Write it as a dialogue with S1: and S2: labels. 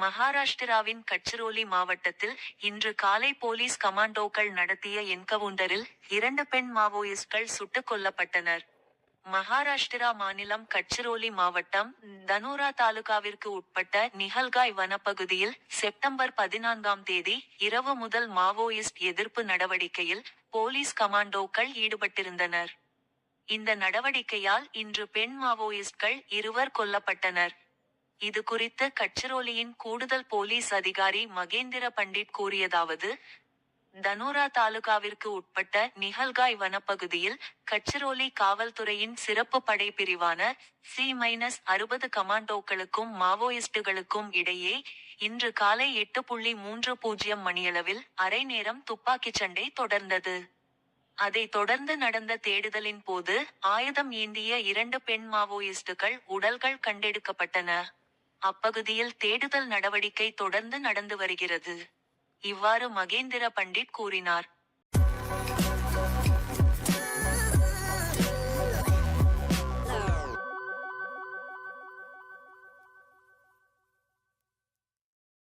S1: மகாராஷ்டிராவின் கட்சிரோலி மாவட்டத்தில் இன்று காலை போலீஸ் கமாண்டோக்கள் நடத்திய என்கவுண்டரில் இரண்டு பெண் மாவோயிஸ்ட்கள் சுட்டுக் கொல்லப்பட்டனர். மகாராஷ்டிரா மாநிலம் கட்சிரோலி மாவட்டம் தனோரா தாலுகாவிற்கு உட்பட்ட நிகல்காய் வனப்பகுதியில் செப்டம்பர் பதினான்காம் தேதி இரவு முதல் மாவோயிஸ்ட் எதிர்ப்பு நடவடிக்கையில் போலீஸ் கமாண்டோக்கள் ஈடுபட்டிருந்தனர். இந்த நடவடிக்கையால் இன்று பெண் மாவோயிஸ்ட்கள் இருவர் கொல்லப்பட்டனர். இது குறித்து கட்சிரோலியின் கூடுதல் போலீஸ் அதிகாரி மகேந்திர பண்டிட் கூறியதாவது தனோரா தாலுகாவிற்கு உட்பட்ட நிகழ்காய் வனப்பகுதியில் கச்சிரோலி காவல்துறையின் சிறப்பு படை பிரிவான சி மைனஸ் அறுபது கமாண்டோக்களுக்கும் மாவோயிஸ்டுகளுக்கும் இடையே இன்று காலை எட்டு புள்ளி மூன்று பூஜ்ஜியம் மணியளவில் அரை நேரம் துப்பாக்கிச் சண்டை தொடர்ந்தது. அதைத் தொடர்ந்து நடந்த தேடுதலின் போது ஆயுதம் ஏந்திய இரண்டு பெண் மாவோயிஸ்டுகள் உடல்கள் கண்டெடுக்கப்பட்டன. அப்பகுதியில் தேடுதல் நடவடிக்கை தொடர்ந்து நடந்து வருகிறது. இவ்வாறு மகேந்திர பண்டிட் கூறினார்.